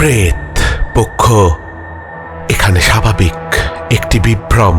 প্রেত পক্ষ, এখানে স্বাভাবিক একটি বিভ্রম।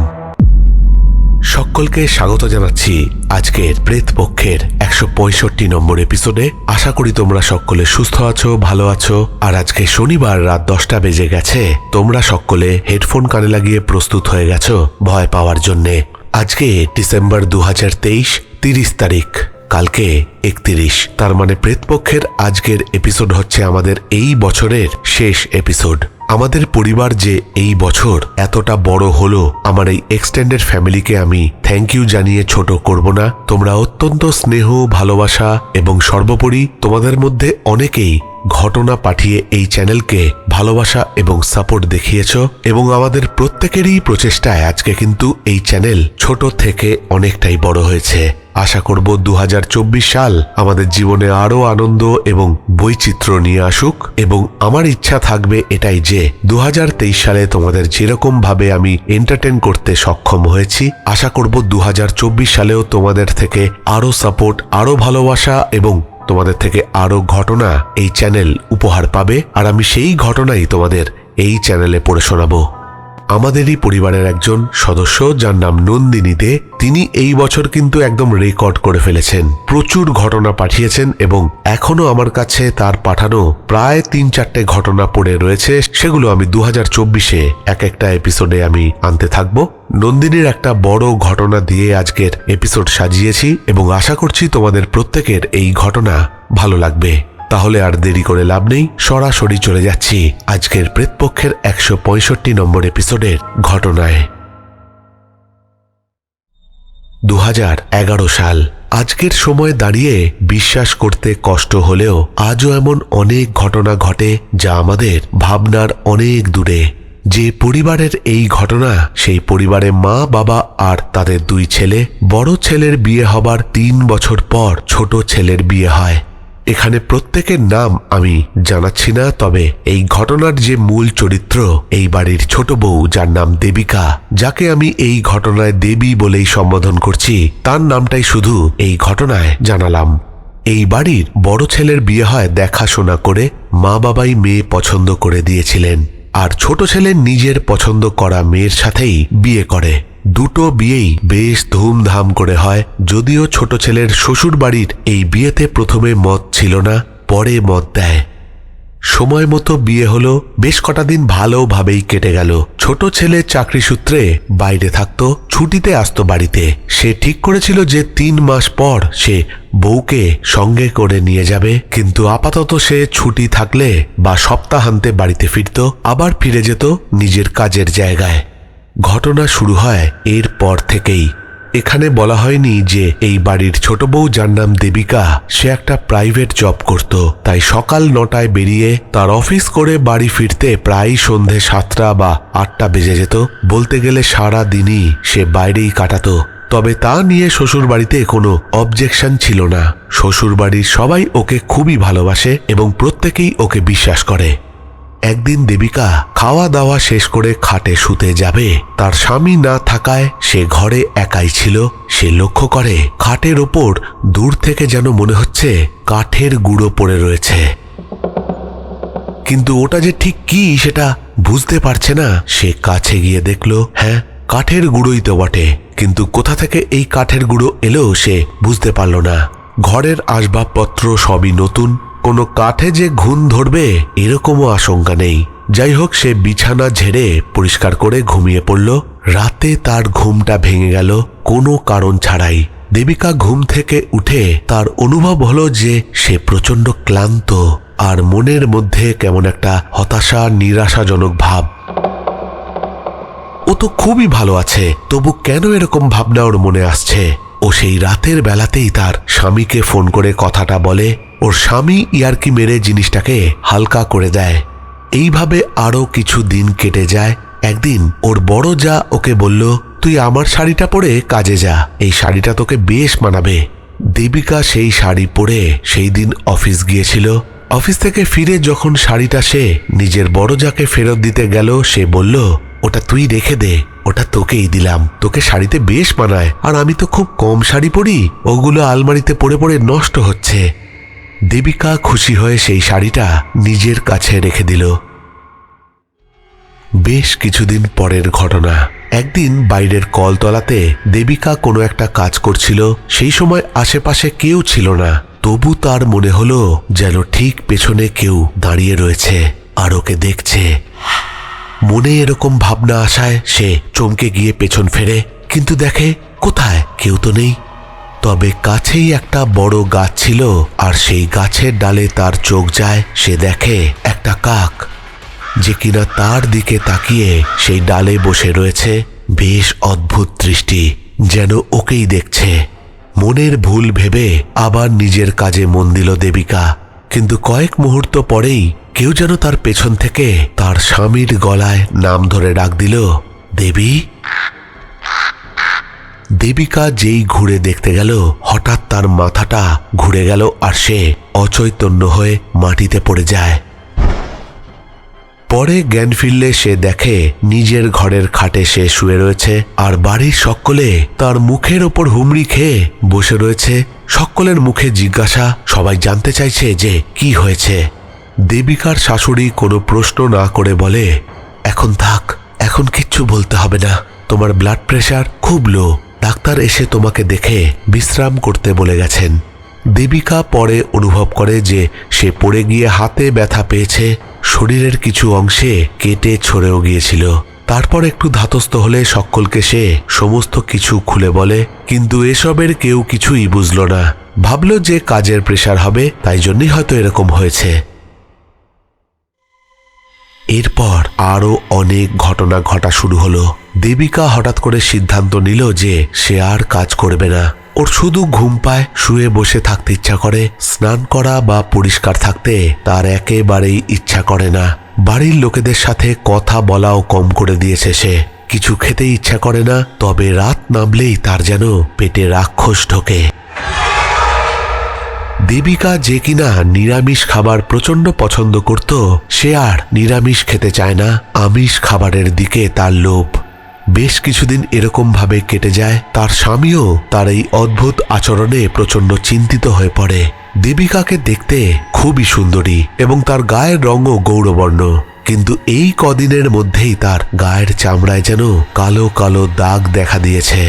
সকলকে স্বাগত জানাচ্ছি আজকের প্রেত পক্ষের একশো পঁয়ষট্টি নম্বর এপিসোডে। আশা করি তোমরা সকলে সুস্থ আছো, ভালো আছো। আর আজকে শনিবার রাত দশটা বেজে গেছে। তোমরা সকলে হেডফোন কানে লাগিয়ে প্রস্তুত হয়ে গেছো ভয় পাওয়ার জন্যে। আজকে ডিসেম্বর দু হাজার তেইশ, তিরিশ তারিখ। কালকে একত্রিশ। তার মানে প্রেতপক্ষের আজকের এপিসোড হচ্ছে আমাদের এই বছরের শেষ এপিসোড আমাদের পরিবার যে এই বছর এতটা বড় হলো, আমার এই এক্সটেন্ডেড ফ্যামিলিকে আমি থ্যাংক ইউ জানিয়ে ছোট করব না। তোমরা অত্যন্ত স্নেহ, ভালোবাসা এবং সর্বোপরি তোমাদের মধ্যে অনেকেই ঘটনা পাঠিয়ে এই চ্যানেলকে ভালোবাসা এবং সাপোর্ট দেখিয়েছ এবং আমাদের প্রত্যেকেরই প্রচেষ্টায় আজকে কিন্তু এই চ্যানেল ছোট থেকে অনেকটাই বড় হয়েছে। আশা করব দু হাজার চব্বিশ সাল আমাদের জীবনে আরও আনন্দ এবং বৈচিত্র্য নিয়ে আসুক এবং আমার ইচ্ছা থাকবে এটাই যে দু হাজার তেইশ সালে তোমাদের যেরকম ভাবে আমি এন্টারটেন করতে সক্ষম হয়েছি, আশা করব দু হাজার চব্বিশ সালেও তোমাদের থেকে আরও সাপোর্ট, আরও ভালোবাসা এবং তোমাদের থেকে আরও ঘটনা এই চ্যানেল উপহার পাবে। আর আমি সেই ঘটনাই তোমাদের এই চ্যানেলে পড়ে শোনাবো। আমাদেরই পরিবারের একজন সদস্য যার নাম নন্দিনী দে তিনি এই বছর কিন্তু একদম রেকর্ড করে ফেলেছেন। প্রচুর ঘটনা পাঠিয়েছেন এবং এখনও আমার কাছে তার পাঠানো প্রায় তিন চারটে ঘটনা পড়ে রয়েছে, সেগুলো আমি দু হাজার চব্বিশে এক একটা এপিসোডে আমি আনতে থাকব। নন্দিনীর একটা বড় ঘটনা দিয়ে আজকের এপিসোড সাজিয়েছি এবং আশা করছি তোমাদের প্রত্যেকের এই ঘটনা ভালো লাগবে। তাহলে আর দেরি করে লাভ নেই, সরাসরি চলে যাচ্ছি আজকের প্রেতপক্ষের একশো পঁয়ষট্টি নম্বর এপিসোডের ঘটনায়। দু হাজার এগারো সাল, আজকের সময় দাঁড়িয়ে বিশ্বাস করতে কষ্ট হলেও আজও এমন অনেক ঘটনা ঘটে যা আমাদের ভাবনার অনেক দূরে। যে পরিবারের এই ঘটনা, সেই পরিবারে মা, বাবা আর তাদের দুই ছেলে, বড় ছেলের বিয়ে হবার তিন বছর পর ছোট ছেলের বিয়ে হয়। এখানে প্রত্যেকের নাম আমি জানাচ্ছি না, তবে এই ঘটনার যে মূল চরিত্র, এই বাড়ির ছোট বউ যার নাম দেবিকা, যাকে আমি এই ঘটনায় দেবী বলেই সম্বোধন করছি, তার নামটাই শুধু এই ঘটনায় জানালাম। এই বাড়ির বড় ছেলের বিয়ে হয় দেখাশোনা করে মা বাবাই মেয়ে পছন্দ করে দিয়েছিলেন। আর ছোট ছেলে নিজের পছন্দ করা মেয়ের সাথেই বিয়ে করে। দুটো বিয়েই বেশ ধুমধাম করে হয়, যদিও ছোট ছেলের শ্বশুর বাড়ির এই বিয়েতে প্রথমে মত ছিল না, পরে মত দেয়। সময় মতো বিয়ে হলো, বেশ কটা দিন ভালোভাবেই কেটে গেল। ছোট ছেলে চাকরি সূত্রে বাইরে থাকতো, ছুটিতে আসতো বাড়িতে। সে ঠিক করেছিল যে তিন মাস পর সে বউকে সঙ্গে করে নিয়ে যাবে, কিন্তু আপাতত সে ছুটি থাকলে বা সপ্তাহান্তে বাড়িতে ফিরত, আবার ফিরে যেত নিজের কাজের জায়গায়। ঘটনা শুরু হয় এর পর থেকেই। এখানে বলা হয়নি যে এই বাড়ির ছোট বউ যার নাম দেবিকা, সে একটা প্রাইভেট জব করত। তাই সকাল নটায় বেরিয়ে তার অফিস করে বাড়ি ফিরতে প্রায় সন্ধে সাতটা বা আটটা বেজে যেত। বলতে গেলে সারা দিনই সে বাইরেই কাটাতো। তবে তা নিয়ে শ্বশুর বাড়িতে কোনো অবজেকশন ছিল না। শ্বশুর বাড়ির সবাই ওকে খুবই ভালোবাসে এবং প্রত্যেকেই ওকে বিশ্বাস করে। একদিন দেবিকা খাওয়া দাওয়া শেষ করে খাটে শুতে যাবে। তার স্বামী না থাকায় সে ঘরে একাই ছিল। সে লক্ষ্য করে, খাটের ওপর দূর থেকে যেন মনে হচ্ছে কাঠের গুঁড়ো পড়ে রয়েছে। কিন্তু ওটা যে ঠিক কি সেটা বুঝতে পারছে না। সে কাছে গিয়ে দেখল হ্যাঁ কাঠের গুঁড়োই তো বটে। কিন্তু কোথা থেকে এই কাঠের গুঁড়ো এলো সে বুঝতে পারল না। ঘরের আসবাবপত্র সবই নতুন। কোনো কাঠে যে ঘুণ ধরবে, এরকমও আশঙ্কা নেই। যাই হোক, সে বিছানা ঝেড়ে পরিষ্কার করে ঘুমিয়ে পড়ল। রাতে তার ঘুমটা ভেঙে গেল, কোনো কারণ ছাড়াই। দেবিকা ঘুম থেকে উঠে তার অনুভব হলো যে সে প্রচণ্ড ক্লান্ত আর মনের মধ্যে কেমন একটা হতাশা, নিরাশাজনক ভাব। ও তো খুবই ভালো আছে, তবু কেন এরকম ভাবনা ওর মনে আসছে? ও সেই রাতের বেলাতেই তার স্বামীকে ফোন করে কথাটা বলে, ওর স্বামী ইয়ারকি মেরে জিনিসটাকে হালকা করে দেয়। এইভাবে আরও কিছু দিন কেটে যায়। একদিন ওর বড় যা ওকে বলল, তুই আমার শাড়িটা পরে কাজে যা। এই শাড়িটা তোকে বেশ মানাবে। দেবিকা সেই শাড়ি পরে সেই দিন অফিস গিয়েছিল। অফিস থেকে ফিরে যখন শাড়িটা সে নিজের বড় যাকে ফেরত দিতে গেল, সে বলল ওটা তুই রেখে দে, ওটা তোকেই দিলাম। তোকে শাড়িতে বেশ মানায়। আর আমি তো খুব কম শাড়ি পরি, ওগুলো আলমারিতে পড়ে পড়ে নষ্ট হচ্ছে। দেবিকা খুশি হয়ে সেই শাড়িটা নিজের কাছে রেখে দিল। বেশ কিছুদিন পরের ঘটনা। একদিন বাইরের কলতলাতে দেবিকা কোনো একটা কাজ করছিল, সেই সময় আশেপাশে কেউ ছিল না। তবু তার মনে হলো যেন ঠিক পেছনে কেউ দাঁড়িয়ে রয়েছে আর ওকে দেখছে। মনে এরকম ভাবনা আসায় সে চমকে গিয়ে পেছন ফেরে, কিন্তু দেখে কোথায় কেউ তো নেই। তবে কাছেই একটা বড় গাছ ছিল, আর সেই গাছের ডালে তার চোখ যায়, সে দেখে একটা কাক, যে কিনা তার দিকে তাকিয়ে সেই ডালে বসে রয়েছে। বেশ অদ্ভুত দৃষ্টি, যেন ওকেই দেখছে। মনের ভুল ভেবে আবার নিজের কাজে মন দিল দেবিকা, কিন্তু কয়েক মুহূর্ত পরেই কেউ যেন তার পেছন থেকে তার স্বামীর গলায় নাম ধরে ডাক দিল, দেবী? দেবিকা যেই ঘুরে দেখতে গেল, হঠাৎ তার মাথাটা ঘুরে গেল আর সে অচৈতন্য হয়ে মাটিতে পড়ে যায়। পরে জ্ঞান ফিরলে সে দেখে নিজের ঘরের খাটে সে শুয়ে রয়েছে আর বাড়ির সকলে তার মুখের ওপর হুমড়ি খেয়ে বসে রয়েছে। সকলের মুখে জিজ্ঞাসা, সবাই জানতে চাইছে যে কি হয়েছে। দেবিকার শাশুড়ি কোনো প্রশ্ন না করে বলে, এখন থাক, এখন কিচ্ছু বলতে হবে না। তোমার ব্লাড প্রেশার খুব লো ডাক্তার এসে তোমাকে দেখে বিশ্রাম করতে বলে গেছেন। দেবিকা পরে অনুভব করে যে সে পড়ে গিয়ে হাতে ব্যথা পেয়েছে, শরীরের কিছু অংশে কেটে ছড়েও গিয়েছিল। তারপর একটু ধাতস্থ হলে সকলকে সে সমস্ত কিছু খুলে বলে, কিন্তু এসবের কেউ কিছুই বুঝল না। ভাবল যে কাজের প্রেশার হবে, তাই জন্যই হয়তো এরকম হয়েছে। এরপর আরও অনেক ঘটনা ঘটা শুরু হলো। দেবিকা হঠাৎ করে সিদ্ধান্ত নিল যে সে আর কাজ করবে না। ওর শুধু ঘুম পায়, শুয়ে বসে থাকতে ইচ্ছা করে। স্নান করা বা পরিষ্কার থাকতে তার একেবারেই ইচ্ছা করে না। বাড়ির লোকেদের সাথে কথা বলাও কম করে দিয়েছে সে। কিছু খেতে ইচ্ছা করে না, তবে রাত নামলেই তার যেন পেটে রাক্ষস ঢোকে। দেবিকা যে কিনা নিরামিষ খাবার প্রচণ্ড পছন্দ করত, সে আর নিরামিষ খেতে চায় না। আমিষ খাবারের দিকে তার লোভ। বেশ কিছুদিন এরকমভাবে কেটে যায়, তার স্বামীও তার এই অদ্ভুত আচরণে প্রচণ্ড চিন্তিত হয়ে পড়ে। দেবিকাকে দেখতে খুবই সুন্দরী এবং তার গায়ের রঙও গৌরবর্ণ। কিন্তু এই কদিনের মধ্যেই তার গায়ের চামড়ায় যেন কালো কালো দাগ দেখা দিয়েছে।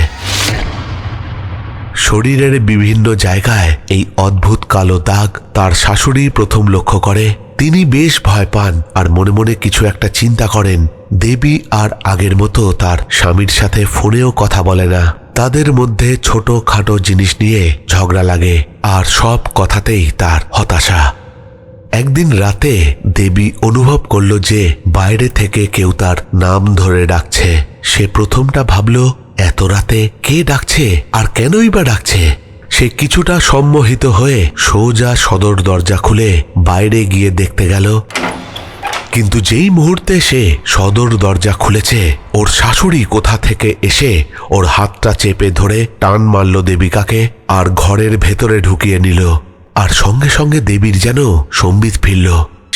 শরীরের বিভিন্ন জায়গায় এই অদ্ভুত কালো দাগ তার শাশুড়ি প্রথম লক্ষ্য করে। তিনি বেশ ভয় পান আর মনে মনে কিছু একটা চিন্তা করেন। দেবী আর আগের মতো তার স্বামীর সাথে ফোনেও কথা বলে না। তাদের মধ্যে ছোট খাটো জিনিস নিয়ে ঝগড়া লাগে আর সব কথাতেই তার হতাশা। একদিন রাতে দেবী অনুভব করল যে বাইরে থেকে কেউ তার নাম ধরে ডাকছে। সে প্রথমটা ভাবল এত রাতে কে ডাকছে আর কেনই বা ডাকছে? সে কিছুটা সম্মোহিত হয়ে সোজা সদর দরজা খুলে বাইরে গিয়ে দেখতে গেল। কিন্তু যেই মুহূর্তে সে সদর দরজা খুলেছে, ওর শাশুড়ি কোথা থেকে এসে ওর হাতটা চেপে ধরে টান মারল দেবিকাকে আর ঘরের ভেতরে ঢুকিয়ে নিল। আর সঙ্গে সঙ্গে দেবীর যেন সম্বিত ফিরল।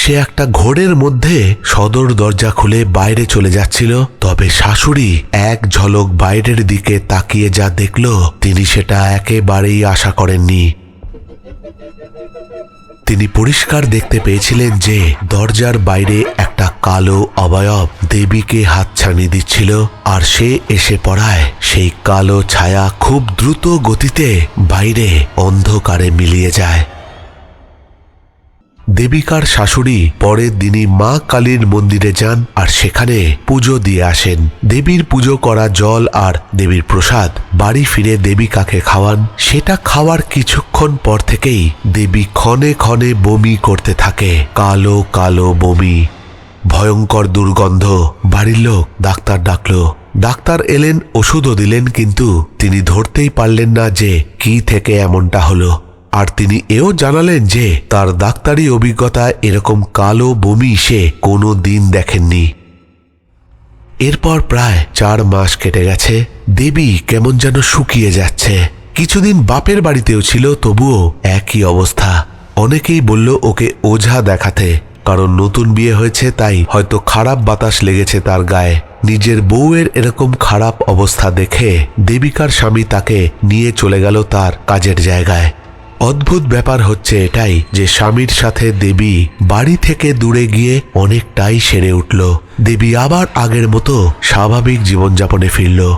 সে একটা ঘোরের মধ্যে সদর দরজা খুলে বাইরে চলে যাচ্ছিল, তবে শাশুড়ি এক ঝলক বাইরের দিকে তাকিয়ে যা দেখল, তিনি সেটা একেবারেই আশা করেননি। তিনি পরিষ্কার দেখতে পেয়েছিলেন যে দরজার বাইরে একটা কালো অবয়ব দেবীকে হাতছানি দিচ্ছিল, আর সে এসে পড়ায় সেই কালো ছায়া খুব দ্রুত গতিতে বাইরে অন্ধকারে মিলিয়ে যায়। দেবিকার শাশুড়ি পরের দিনই মা কালীর মন্দিরে যান আর সেখানে পুজো দিয়ে আসেন। দেবীর পুজো করা জল আর দেবীর প্রসাদ বাড়ি ফিরে দেবিকাকে খাওয়ান। সেটা খাওয়ার কিছুক্ষণ পর থেকেই দেবী ক্ষণে ক্ষণে বমি করতে থাকে। কালো কালো বমি। ভয়ঙ্কর দুর্গন্ধ। বাড়ির লোক ডাক্তার ডাকলো। ডাক্তার এলেন, ওষুধও দিলেন, কিন্তু তিনি ধরতেই পারলেন না যে কি থেকে এমনটা হলো। আর তিনি এও জানালেন যে, তার ডাক্তারি অভিজ্ঞতা এরকম কালো বমি সে কোনো দিন দেখেননি। এরপর প্রায় চার মাস কেটে গেছে, দেবী কেমন যেন শুকিয়ে যাচ্ছে। কিছুদিন বাপের বাড়িতেও ছিল, তবুও একই অবস্থা। অনেকেই বলল ওকে ওঝা দেখাতে, কারণ নতুন বিয়ে হয়েছে, তাই হয়তো খারাপ বাতাস লেগেছে তার গায়ে। নিজের বউয়ের এরকম খারাপ অবস্থা দেখে দেবিকার স্বামী তাকে নিয়ে চলে গেল তার কাজের জায়গায়। অদ্ভুত ব্যাপার হচ্ছে এটাই যে স্বামীর সাথে দেবী বাড়ি থেকে দূরে গিয়ে অনেকটাই সেরে উঠল। দেবী আবার আগের মতো স্বাভাবিক জীবনযাপনে ফিরল।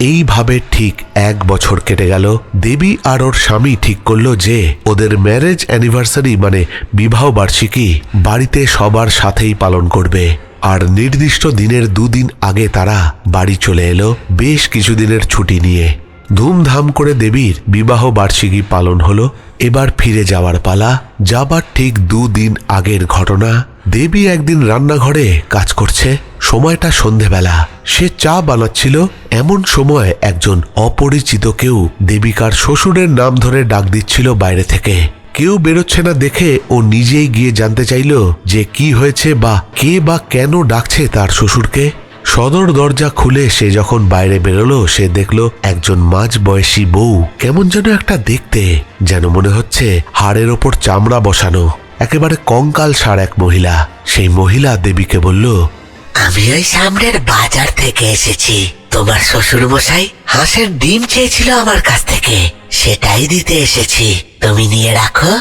এইভাবে ঠিক এক বছর কেটে গেল। দেবী আর ওর স্বামী ঠিক করল যে ওদের ম্যারেজ অ্যানিভার্সারি মানে বিবাহ বার্ষিকী বাড়িতে সবার সাথেই পালন করবে। আর নির্দিষ্ট দিনের দুদিন আগে তারা বাড়ি চলে এলো, বেশ কিছুদিনের ছুটি নিয়ে। ধুমধাম করে দেবীর বিবাহ বার্ষিকী পালন হলো। এবার ফিরে যাওয়ার পালা, যাবার ঠিক দুদিন আগের ঘটনা। দেবী একদিন রান্নাঘরে কাজ করছে। সময়টা সন্ধেবেলা। সে চা বানাচ্ছিল। এমন সময় একজন অপরিচিত কেউ দেবিকার শ্বশুরের নাম ধরে ডাক দিচ্ছিল বাইরে থেকে। কেউ বেরোচ্ছে না দেখে ও নিজেই গিয়ে জানতে চাইল যে কি হয়েছে বা কে বা কেন ডাকছে তার শ্বশুরকে। সদর দরজা খুলে সে যখন বাইরে বেরোলো, সে দেখল একজন মাঝ বয়সী বউ কেমন যেন একটা দেখতে, যেন মনে হচ্ছে হাড়ের ওপর চামড়া বসানো, একেবারে কঙ্কাল সার এক মহিলা। সেই মহিলা দেবীকে বলল, আমি ওই সামনের বাজার থেকে এসেছি। তোমার শ্বশুর মশাই হাঁসের ডিম চেয়েছিল আমার কাছ থেকে। সেটাই দিতে এসেছি। তুমি নিয়ে রাখো।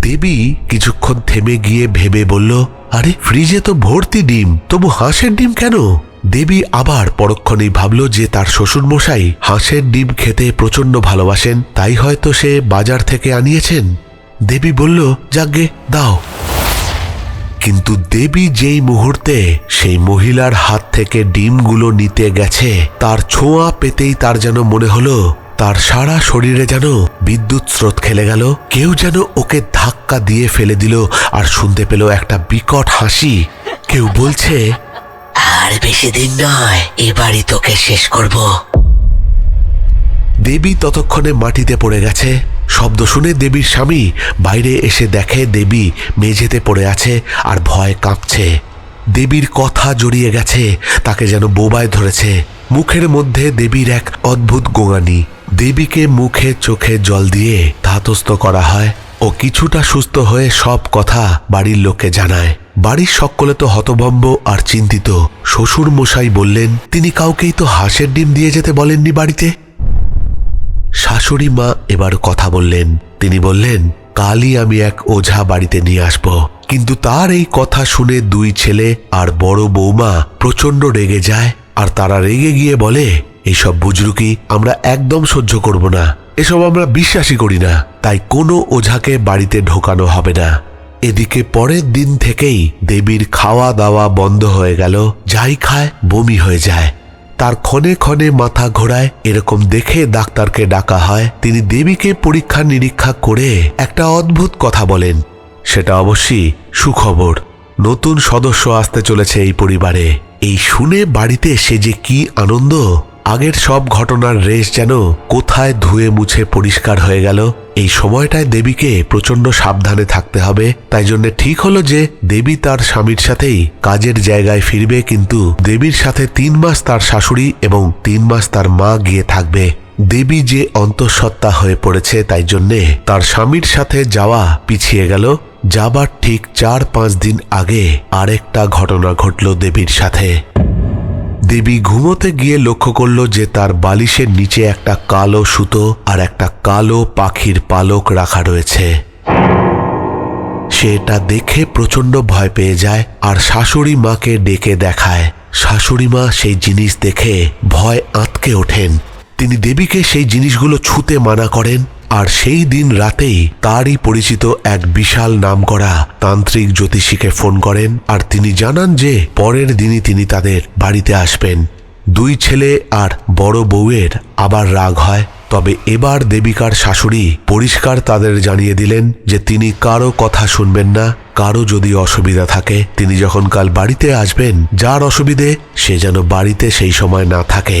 দেবী কিছুক্ষণ থেমে গিয়ে ভেবে বলল, আরে, ফ্রিজে তো ভর্তি ডিম, তবু হাঁসের ডিম কেন? দেবী আবার পরক্ষণেই ভাবল যে তার শ্বশুরমশাই হাঁসের ডিম খেতে প্রচণ্ড ভালোবাসেন, তাই হয়তো সে বাজার থেকে আনিয়েছেন। দেবী বলল যাগ্গে দাও। কিন্তু দেবী যেই মুহূর্তে সেই মহিলার হাত থেকে ডিমগুলো নিতে গেছে, তার ছোঁয়া পেতেই তার যেন মনে হলো তার সারা শরীরে যেন বিদ্যুৎ স্রোত খেলে গেল কেউ যেন ওকে ধাক্কা দিয়ে ফেলে দিল আর শুনতে পেল একটা বিকট হাসি। কেউ বলছে আর বেশি দিন নয় এবারই তোকে শেষ করব। দেবী ততক্ষণে মাটিতে পড়ে গেছে। শব্দ শুনে দেবীর স্বামী বাইরে এসে দেখে দেবী মেঝেতে পড়ে আছে আর ভয় কাঁপছে। দেবীর কথা জড়িয়ে গেছে, তাকে যেন বোবায় ধরেছে। মুখের মধ্যে দেবীর এক অদ্ভুত গোঙানি। দেবীকে মুখে চোখে জল দিয়ে ধাতস্থ করা হয় ও কিছুটা সুস্থ হয়ে সব কথা বাড়ির লোককে জানায়। বাড়ির সকলে তো হতভম্ব আর চিন্তিত। শ্বশুর মশাই বললেন, তিনি কাউকেই তো হাঁসের ডিম দিয়ে যেতে বলেননি বাড়িতে? শাশুড়ি মা এবার কথা বললেন। তিনি বললেন কালই আমি এক ওঝা বাড়িতে নিয়ে আসব। কিন্তু তার এই কথা শুনে দুই ছেলে আর বড় বৌমা প্রচণ্ড রেগে যায় আর তারা রেগে গিয়ে বলে এইসব বুজরুকি আমরা একদম সহ্য করব না। এসব আমরা বিশ্বাসই করি না। তাই কোনো ওঝাকে বাড়িতে ঢোকানো হবে না। এদিকে পরের দিন থেকেই দেবীর খাওয়া দাওয়া বন্ধ হয়ে গেল। যাই খায়, বমি হয়ে যায়। তার ক্ষণে ক্ষণে মাথা ঘোরায়। এরকম দেখে ডাক্তারকে ডাকা হয়। তিনি দেবীকে পরীক্ষা নিরীক্ষা করে একটা অদ্ভুত কথা বলেন। সেটা অবশ্যই সুখবর। নতুন সদস্য আসতে চলেছে এই পরিবারে। এই শুনে বাড়িতে সে যে কি আনন্দ। আগের সব ঘটনার রেশ যেন কোথায় ধুয়ে মুছে পরিষ্কার হয়ে গেল। এই সময়টায় দেবীকে প্রচণ্ড সাবধানে থাকতে হবে। তাই জন্য ঠিক হলো যে দেবী তার স্বামীর সাথেই কাজের জায়গায় ফিরবে, কিন্তু দেবীর সাথে তিন মাস তার শাশুড়ি এবং তিন মাস তার মা গিয়ে থাকবে। দেবী যে অন্তঃসত্ত্বা হয়ে পড়েছে, তাই জন্যে তার স্বামীর সাথে যাওয়া পিছিয়ে গেল। যাবার ঠিক চার পাঁচ দিন আগে আরেকটা ঘটনা ঘটল দেবীর সাথে। দেবী ঘুমোতে গিয়ে লক্ষ্য করল যে তার বালিশের নিচে একটা কালো সুতো আর একটা কালো পাখির পালক রাখা রয়েছে। সে এটা দেখে প্রচণ্ড ভয় পেয়ে যায় আর শাশুড়ি মাকে ডেকে দেখায়। শাশুড়ি মা সেই জিনিস দেখে ভয় আঁতকে ওঠেন। তিনি দেবীকে সেই জিনিসগুলো ছুতে মানা করেন আর সেই দিন রাতেই তারই পরিচিত এক বিশাল নামকরা তান্ত্রিক জ্যোতিষীকে ফোন করেন আর তিনি জানান যে পরের দিনই তিনি তাদের বাড়িতে আসবেন। দুই ছেলে আর বড় বউয়ের আবার রাগ হয়। তবে এবার দেবিকার শাশুড়ি পরিষ্কার তাদের জানিয়ে দিলেন যে তিনি কারও কথা শুনবেন না, কারও যদি অসুবিধা থাকে, তিনি যখন কাল বাড়িতে আসবেন, যার অসুবিধে সে যেন বাড়িতে সেই সময় না থাকে।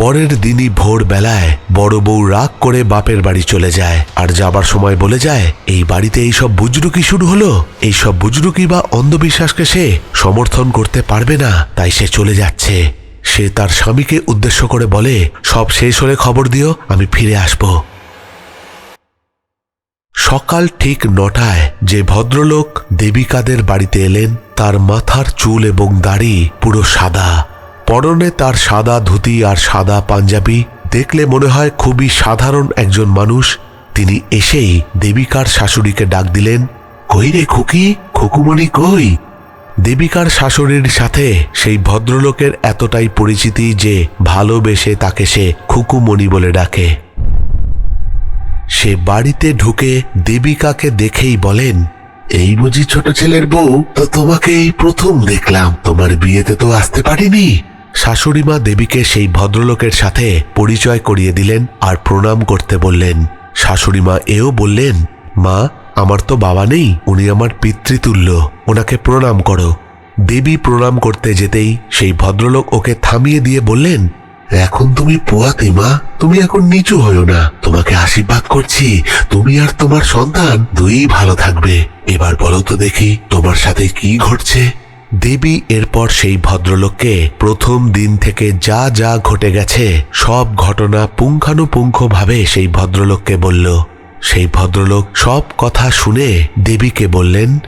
পরের দিনই ভোর বেলায় বড় বউ রাগ করে বাপের বাড়ি চলে যায়। আর যাবার সময় বলে যায়, এই বাড়িতে এইসব বুজরুকি শুরু হলো? এইসব বুজরুকি বা অন্ধবিশ্বাসকে সে সমর্থন করতে পারবে না? তাই সে চলে যাচ্ছে। সে তার স্বামীকে উদ্দেশ্য করে বলে, সব শেষ হলে খবর দিও, আমি ফিরে আসব। সকাল ঠিক নটায় যে ভদ্রলোক দেবিকাদের বাড়িতে এলেন, তার মাথার চুল এবং দাড়ি পুরো সাদা। পরনে তার সাদা ধুতি আর সাদা পাঞ্জাবি। দেখলে মনে হয় খুবই সাধারণ একজন মানুষ। তিনি এসেই দেবিকার শাশুড়িকে ডাক দিলেন, কই রে খুকি? খুকুমণি কই? দেবিকার শাশুড়ির সাথে সেই ভদ্রলোকের এতটাই পরিচিতি যে ভালোবেসে তাকে সে খুকুমণি বলে ডাকে। সে বাড়িতে ঢুকে দেবিকাকে দেখেই বলেন, এই বুঝি ছোট ছেলের বউ, তো তোমাকে এই প্রথম দেখলাম। তোমার বিয়েতে তো আসতে পারিনি। শাশুড়িমা দেবীকে সেই ভদ্রলোকের সাথে পরিচয় করিয়ে দিলেন আর প্রণাম করতে বললেন। শাশুড়িমা এও বললেন, মা, আমার তো বাবা নেই, উনি আমার পিতৃতুল্য, ওনাকে প্রণাম করো। দেবী প্রণাম করতে যেতেই সেই ভদ্রলোক ওকে থামিয়ে দিয়ে বললেন, এখন তুমি পোয়াতে, মা, তুমি এখন নিচু হও না। তোমাকে আশীর্বাদ করছি, তুমি আর তোমার সন্তান দুই ভালো থাকবে। এবার বলো তো দেখি, তোমার সাথে কি ঘটছে? দেবী এরপর সেই ভদ্রলোককে প্রথম দিন থেকে যা যা ঘটে গেছে, সব ঘটনা পুঙ্খানুপুঙ্খভাবে সেই ভদ্রলোককে বলল। সেই ভদ্রলোক সব কথা শুনে দেবীকে বললেন,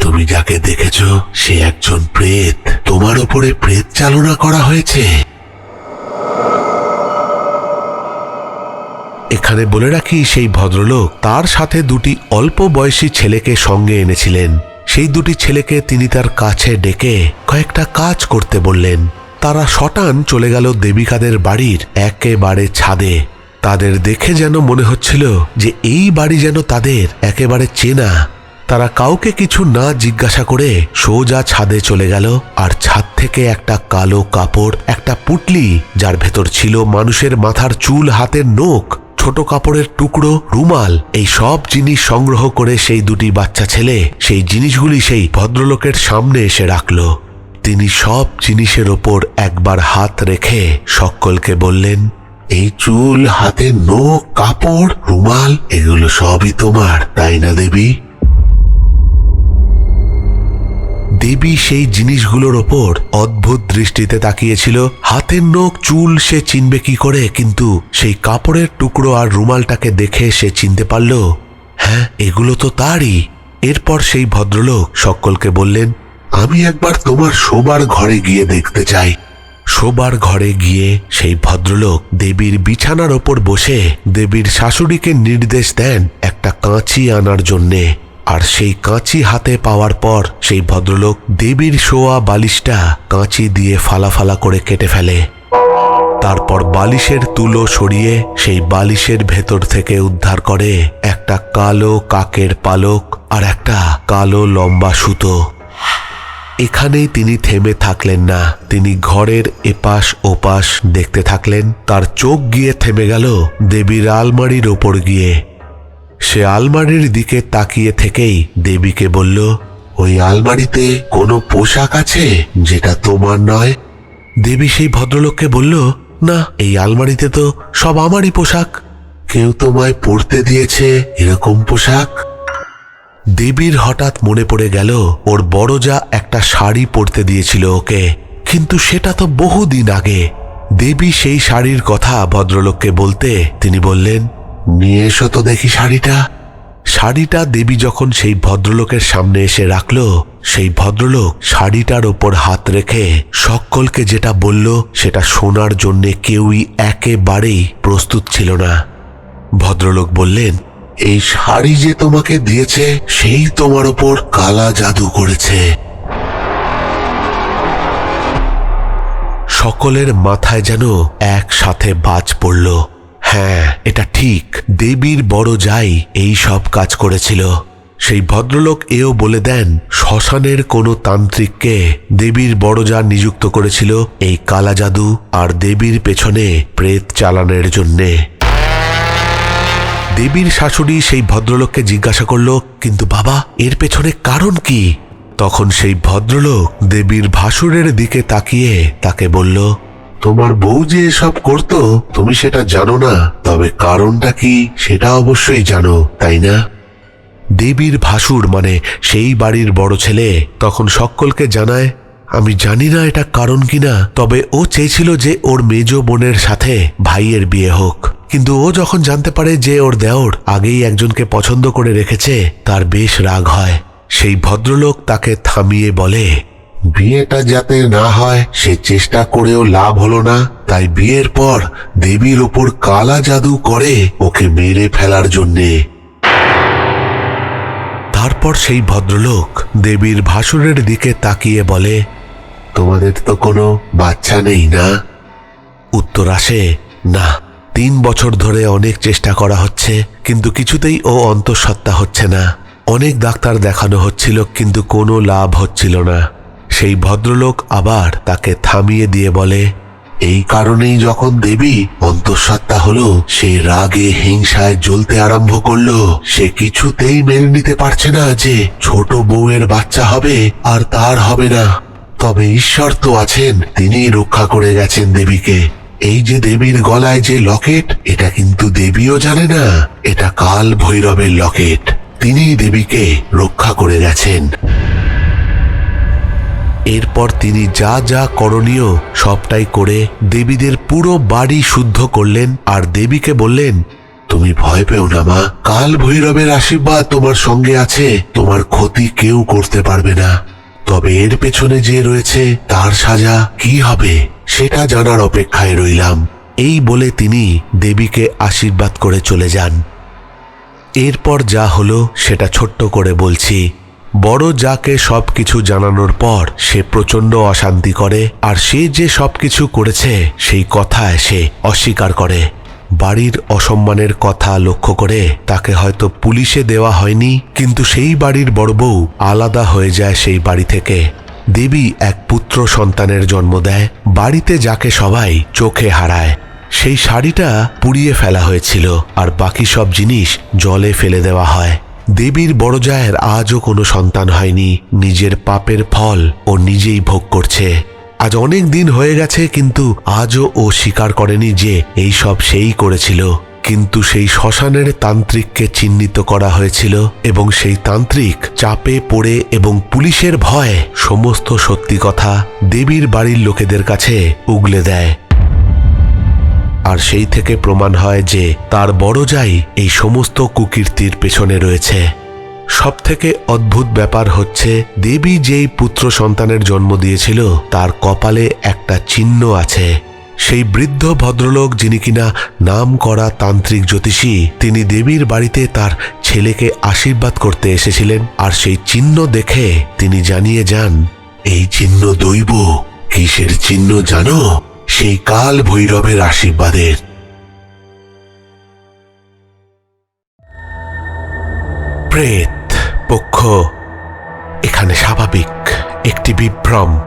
তুমি যাকে দেখেছ, সে একজন প্রেত। তোমার উপরে প্রেত চালনা করা হয়েছে। এখানে বলে রাখি, সেই ভদ্রলোক তার সাথে দুটি অল্প বয়সী ছেলেকে সঙ্গে এনেছিলেন। সেই দুটি ছেলেকে তিনি তার কাছে ডেকে কয়েকটা কাজ করতে বললেন। তারা শটান চলে গেল দেবিকাদের বাড়ির একেবারে ছাদে। তাদের দেখে যেন মনে হচ্ছিল যে এই বাড়ি যেন তাদের একেবারে চেনা। তারা কাউকে কিছু না জিজ্ঞাসা করে সোজা ছাদে চলে গেল আর ছাদ থেকে একটা কালো কাপড়, একটা পুটলি, যার ভেতর ছিল মানুষের মাথার চুল, হাতের নোক ছোট কাপড়ের টুকরো, রুমাল, এই সব জিনিস সংগ্রহ করে সেই দুটি বাচ্চা ছেলে সেই জিনিসগুলি সেই ভদ্রলোকের সামনে এসে রাখল। তিনি সব জিনিসের ওপর একবার হাত রেখে সকলকে বললেন, এই চুল, হাতে নোখ, কাপড়, রুমাল, এগুলো সবই তোমার, তাই না দেবী? দেবী সেই জিনিসগুলোর ওপর অদ্ভুত দৃষ্টিতে তাকিয়েছিল। হাতের নখ, চুল সে চিনবে কি করে, কিন্তু সেই কাপড়ের টুকরো আর রুমালটাকে দেখে সে চিনতে পারল হ্যাঁ এগুলো তো তারই। এরপর সেই ভদ্রলোক সকলকে বললেন, আমি একবার তোমার শোবার ঘরে গিয়ে দেখতে চাই। শোবার ঘরে গিয়ে সেই ভদ্রলোক দেবীর বিছানার ওপর বসে দেবীর শাশুড়িকে নির্দেশ দেন একটা কাঁচি আনার জন্যে। আর সেই কাঁচি হাতে পাওয়ার পর সেই ভদ্রলোক দেবীর শোয়া বালিশটা কাঁচি দিয়ে ফালা ফালা করে কেটে ফেলে। তারপর বালিশের তুলো সরিয়ে সেই বালিশের ভেতর থেকে উদ্ধার করে একটা কালো কাকের পালক আর একটা কালো লম্বা সুতো। এখানেই তিনি থেমে থাকলেন না। তিনি ঘরের এপাশ ওপাশ দেখতে থাকলেন। তার চোখ গিয়ে থেমে গেল দেবীর আলমারির ওপর গিয়ে। সে আলমারির দিকে তাকিয়ে থেকেই দেবীকে বলল, ওই আলমারিতে কোনো পোশাক আছে যেটা তোমার নয়? দেবী সেই ভদ্রলোককে বলল, না, এই আলমারিতে তো সব আমারই পোশাক। কেউ তোমায় পরতে দিয়েছে এরকম পোশাক? দেবীর হঠাৎ মনে পড়ে গেল, ওর বড় যা একটা শাড়ি পরতে দিয়েছিল ওকে, কিন্তু সেটা তো বহুদিন আগে। দেবী সেই শাড়ির কথা ভদ্রলোককে বলতে তিনি বললেন নিয়ে এসো তো দেখি শাড়িটা। শাড়িটা দেবী যখন সেই ভদ্রলোকের সামনে এসে রাখল, সেই ভদ্রলোক শাড়িটার ওপর হাত রেখে সকলকে যেটা বলল, সেটা শোনার জন্যে কেউই একেবারেই প্রস্তুত ছিল না। ভদ্রলোক বললেন, এই শাড়ি যে তোমাকে দিয়েছে, সেই তোমার ওপর কালা জাদু করেছে। সকলের মাথায় যেন একসাথে বাজ পড়ল। হ্যাঁ এটা ঠিক। দেবীর বড় যাই এই সব কাজ করেছিল। সেই ভদ্রলোক এও বলে দেন, শ্মশানের কোনো তান্ত্রিককে দেবীর বড় যা নিযুক্ত করেছিল এই কালা জাদু আর দেবীর পেছনে প্রেত চালানের জন্যে। দেবীর শাশুড়ি সেই ভদ্রলোককে জিজ্ঞাসা করল, কিন্তু বাবা, এর পেছনে কারণ কি? তখন সেই ভদ্রলোক দেবীর ভাসুরের দিকে তাকিয়ে তাকে বলল তোমার বউ যে এসব করতো, তুমি সেটা জানো না, তবে কারণটা কি সেটা অবশ্যই জানো, তাই না? দেবীর ভাসুর মানে সেই বাড়ির বড় ছেলে তখন সকলকে জানায়, আমি জানি না এটা কারণ কিনা, তবে ও চেয়েছিল যে ওর মেজ বোনের সাথে ভাইয়ের বিয়ে হোক। কিন্তু ও যখন জানতে পারে যে ওর দেওর আগেই একজনকে পছন্দ করে রেখেছে, তার বেশ রাগ হয়। সেই ভদ্রলোক তাকে থামিয়ে বলে বিয়েটা যাতে না হয়, সে চেষ্টা করেও লাভ হলো না। তাই বিয়ের পর দেবীর ওপর কালা জাদু করে ওকে মেরে ফেলার জন্যে। তারপর সেই ভদ্রলোক দেবীর ভাসুরের দিকে তাকিয়ে বলে, তোমাদের তো কোনো বাচ্চা নেই না? উত্তর আসে, না, তিন বছর ধরে অনেক চেষ্টা করা হচ্ছে, কিন্তু কিছুতেই ও অন্তঃসত্ত্বা হচ্ছে না। অনেক ডাক্তার দেখানো হচ্ছিল, কিন্তু কোনো লাভ হচ্ছিল না। সেই ভদ্রলোক আবার তাকে থামিয়ে দিয়ে বলে, এই কারণেই যখন দেবী অন্তঃসত্ত্বা হলো, সে রাগে হিংসায় জ্বলতে আরম্ভ করল। সে কিছুতেই মেনে নিতে পারছে না যে ছোট বউয়ের বাচ্চা হবে আর তার হবে না। তবে ঈশ্বর তো আছেন তিনি রক্ষা করে গেছেন দেবীকে। এই যে দেবীর গলায় যে লকেট, এটা কিন্তু দেবীও জানে না। এটা কাল ভৈরবের লকেট। তিনি দেবীকে রক্ষা করে গেছেন। এরপর তিনি যা যা করণীয় সবটাই করে দেবীদের পুরো বাড়ি শুদ্ধ করলেন আর দেবীকে বললেন, তুমি ভয় পেও না মা। কাল ভৈরবের আশীর্বাদ তোমার সঙ্গে আছে। তোমার ক্ষতি কেউ করতে পারবে না। তবে এর পেছনে যে রয়েছে তার সাজা কি হবে, সেটা জানার অপেক্ষায় রইলাম। এই বলে তিনি দেবীকে আশীর্বাদ করে চলে যান। এরপর যা হলো সেটা ছোট্ট করে বলছি। বড় যাকে সবকিছু জানানোর পর সে প্রচণ্ড অশান্তি করে, আর সে যে সবকিছু করেছে, সেই কথা সে অস্বীকার করে। বাড়ির অসম্মানের কথা লক্ষ্য করে তাকে হয়তো পুলিশে দেওয়া হয়নি, কিন্তু সেই বাড়ির বড় বউ আলাদা হয়ে যায় সেই বাড়ি থেকে। দেবী এক পুত্র সন্তানের জন্ম দেয়, বাড়িতে যাকে সবাই চোখে হারায়। সেই শাড়িটা পুড়িয়ে ফেলা হয়েছিল, আর বাকি সব জিনিস জলে ফেলে দেওয়া হয়। দেবীর বড় জায়ের আজও কোনো সন্তান হয়নি। নিজের পাপের ফল ও নিজেই ভোগ করছে। আজ অনেক দিন হয়ে গেছে, কিন্তু আজও ও স্বীকার করেনি যে এই সব সেই করেছিল। কিন্তু সেই শ্মশানের তান্ত্রিককে চিহ্নিত করা হয়েছিল এবং সেই তান্ত্রিক চাপে পড়ে এবং পুলিশের ভয়ে সমস্ত সত্যি কথা দেবীর বাড়ির লোকেদের কাছে উগলে দেয়। আর সেই থেকে প্রমাণ হয় যে তার বড় যাই এই সমস্ত কুকীর্তির পেছনে রয়েছে। সবথেকে অদ্ভুত ব্যাপার হচ্ছে, দেবী যেই পুত্র সন্তানের জন্ম দিয়েছিল, তার কপালে একটা চিহ্ন আছে। সেই বৃদ্ধ ভদ্রলোক যিনি কিনা নাম করা তান্ত্রিক জ্যোতিষী, তিনি দেবীর বাড়িতে তার ছেলেকে আশীর্বাদ করতে এসেছিলেন আর সেই চিহ্ন দেখে তিনি জানিয়ে যান, এই চিহ্ন দৈব। কিসের চিহ্ন জানো? সেই কাল ভৈরবের আশীর্বাদের প্রেত, পক্ষ, এখানে স্বাভাবিক একটি বিভ্রম।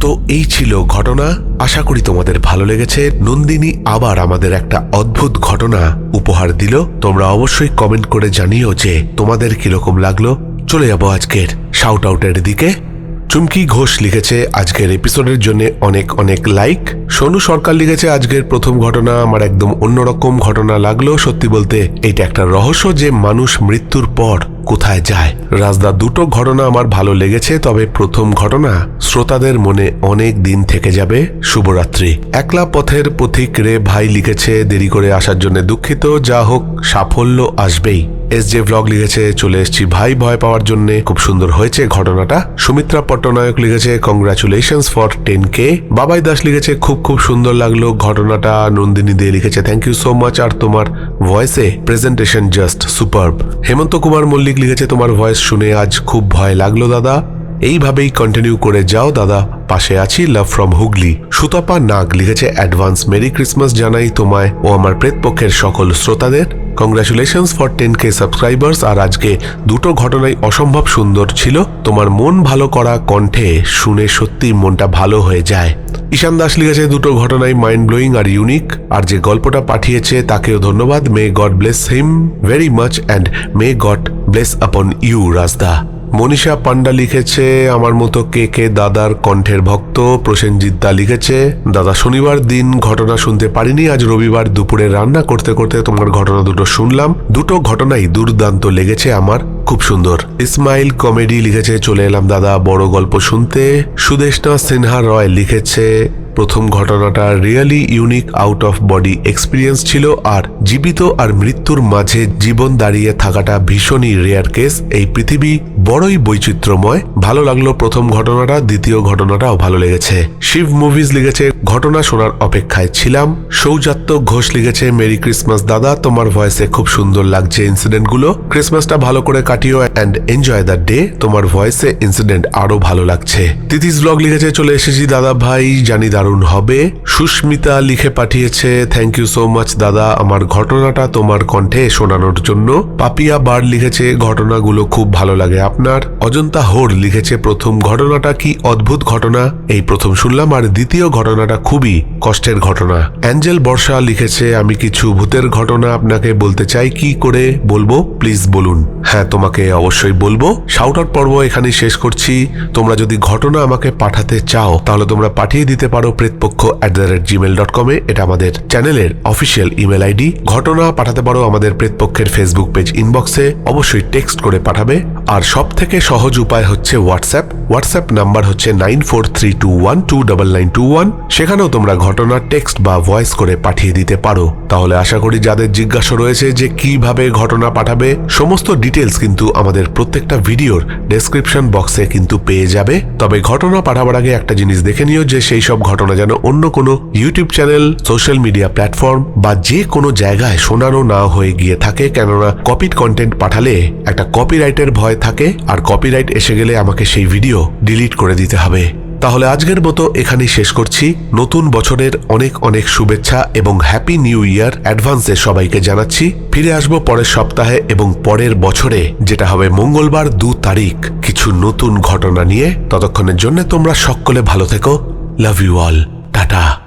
তো এই ছিল ঘটনা। আশা করি তোমাদের ভালো লেগেছে। নন্দিনী আবার আমাদের একটা অদ্ভুত ঘটনা উপহার দিল। তোমরা অবশ্যই কমেন্ট করে জানিও যে তোমাদের কীরকম লাগল। চলে যাব আজকের শাউট আউটের দিকে। চুমকি ঘোষ লিখেছে আজকের এপিসোডের জন্য অনেক অনেক লাইক সোনু সরকার লিখেছে, আজকের প্রথম ঘটনা আমার একদম অন্যরকম ঘটনা লাগল। সত্যি বলতে, এটা একটা রহস্য যে মানুষ মৃত্যুর পর কোথায় যায়? রাজদা, দুটো ঘটনা আমার ভালো লেগেছে, তবে প্রথম ঘটনা, শ্রোতাদের মনে অনেক দিন থেকে যাবে। শুভরাত্রি। একলা পথের পথিক রে ভাই লিখেছে, দেরি করে আসার জন্য দুঃখিত, যা হোক, সাফল্য আসবেই। এস জে ব্লগ লিখেছে, চলে এসেছি ভাই, ভয় পাওয়ার জন্য। খুব সুন্দর হয়েছে ঘটনাটা। সুমিত্রা পট্টনায়ক লিখেছে কংগ্রাচুলেশনস ফর টেন কে বাবাই দাস লিখেছে, খুব খুব সুন্দর লাগল ঘটনাটা। নন্দিনী দে লিখেছে থ্যাংক ইউ সো মাচ আর তোমার ভয়েসে presentation just superb Hemanta Kumar Mallick লিখেছে তোমার ভয়েস শুনে আজ খুব ভয় লাগল দাদা। এইভাবেই কন্টিনিউ করে যাও দাদা। পাশে আছি লাভ ফ্রম হুগলি। সুতপা নাগ লিখেছে অ্যাডভান্স মেরি ক্রিসমাস জানাই তোমায়। ও আমার প্রেতপক্ষের সকল শ্রোতাদের। Congratulations for ten K subscribers আর আজকে দুটো ঘটনাই অসম্ভব সুন্দর ছিল। তোমার মন ভালো করা কণ্ঠে শুনে সত্যি মনটা ভালো হয়ে যায়। ঈশান দাস লিখেছে, দুটো ঘটনাই মাইন্ড ব্লোয়িং আর ইউনিক আর যে গল্পটা পাঠিয়েছে, তাকেও ধন্যবাদ। May God bless him very much and may God bless upon you Rajda Manisha Panda লিখেছে, আমার মতো কে কে দাদার কণ্ঠের ভক্ত প্রসেনজিৎ দা লিখেছে, দাদা শনিবার দিন ঘটনা শুনতে পারিনি, আজ রবিবার দুপুরে রান্না করতে করতে তোমার ঘটনা দুটো শুনলাম, দুটো ঘটনাই দুর্দান্ত লেগেছে আমার খুব সুন্দর। ইসমাইল কমেডি লিখেছে, চলে এলাম দাদা, বড় গল্প শুনতে। সুদেশনা সিনহা রয় লিখেছে, প্রথম ঘটনাটা really unique out of body experience ছিল আর জীবিত আর মৃত্যুর মাঝে জীবন দাঁড়িয়ে থাকাটা ভীষণই রেয়ার কেস। এই পৃথিবী বড়ই বৈচিত্র্যময়। ভালো লাগল প্রথম ঘটনাটা, দ্বিতীয় ঘটনাটাও ভালো লেগেছে। শিব মুভিজ লিখেছে, ঘটনা শোনার অপেক্ষায় ছিলাম। সৌজাত্য ঘোষ লিখেছে, মেরি ক্রিসমাস, দাদা, তোমার ভয়েসে খুব সুন্দর লাগছে ইনসিডেন্টগুলো ক্রিসমাসটা ভালো করে কাটিও অ্যান্ড এনজয় দ্য ডে তোমার ভয়েসে ইনসিডেন্ট আরও ভালো লাগছে। তিতিস ব্লগ লিখেছে, চলে এসেছি দাদা ভাই, জানি দারুণ হবে। সুস্মিতা লিখে পাঠিয়েছে থ্যাংক ইউ সো মাচ দাদা, আমার ঘটনাটা তোমার কণ্ঠে শোনানোর জন্য। পাপিয়া বার লিখেছে, ঘটনাগুলো খুব ভালো লাগে আপনার। অজন্তা হোর লিখেছে, প্রথম ঘটনাটা কি অদ্ভুত ঘটনা? এই প্রথম শুনলাম, আর দ্বিতীয় ঘটনাটা খুবই কষ্টের ঘটনা। অ্যাঞ্জেল বর্ষা লিখেছে, আমি কিছু ভূতের ঘটনা আপনাকে বলতে চাই, কি করে বলব? প্লিজ বলুন। হ্যাঁ তোমাকে অবশ্যই বলব। শাউট আউট পর্ব এখানে শেষ করছি। তোমরা যদি ঘটনা আমাকে পাঠাতে চাও, তাহলে তোমরা পাঠিয়ে দিতে পারো Pretpokkho at the rate Gmail dot কমে এটা আমাদের চ্যানেলের অফিসিয়াল ইমেল আইডি ঘটনা পাঠাতে পারো আমাদের প্রেতপক্ষের ফেসবুক পেজ ইনবক্সে অবশ্যই টেক্সট করে পাঠাবে। আর সব থেকে সহজ উপায় হচ্ছে হোয়াটসঅ্যাপ হোয়াটসঅ্যাপ নাম্বার হচ্ছে nine four three two one two double nine two one সেখানেও তোমরা ঘটনা টেক্সট বা ভয়েস করে পাঠিয়ে দিতে পারো। তাহলে আশা করি যাদের জিজ্ঞাসা রয়েছে যে কীভাবে ঘটনা পাঠাবে, সমস্ত ডিটেলস কিন্তু আমাদের প্রত্যেকটা ভিডিওর ডেসক্রিপশন বক্সে কিন্তু পেয়ে যাবে। তবে ঘটনা পাঠাবার আগে একটা জিনিস দেখে নিও যে সেই সব ঘটনা যেন অন্য কোনো YouTube channel social media platform বা যে কোনো জায়গায় শোনানো না হয়ে গিয়ে থাকে। কেননা কপিড কন্টেন্ট পাঠালে একটা কপিরাইটের ভয় থাকে আর কপিরাইট এসে গেলে আমাকে সেই ভিডিও ডিলিট করে দিতে হবে। তাহলে আজকের মতো এখানেই শেষ করছি। নতুন বছরের অনেক অনেক শুভেচ্ছা এবং হ্যাপি নিউ ইয়ার অ্যাডভান্সে সবাইকে জানাচ্ছি। ফিরে আসব পরের সপ্তাহে এবং পরের বছরে, যেটা হবে মঙ্গলবার দু তারিখ। কিছু নতুন ঘটনা নিয়ে। ততক্ষণের জন্য তোমরা সকলে ভালো থেকো। Love you all tata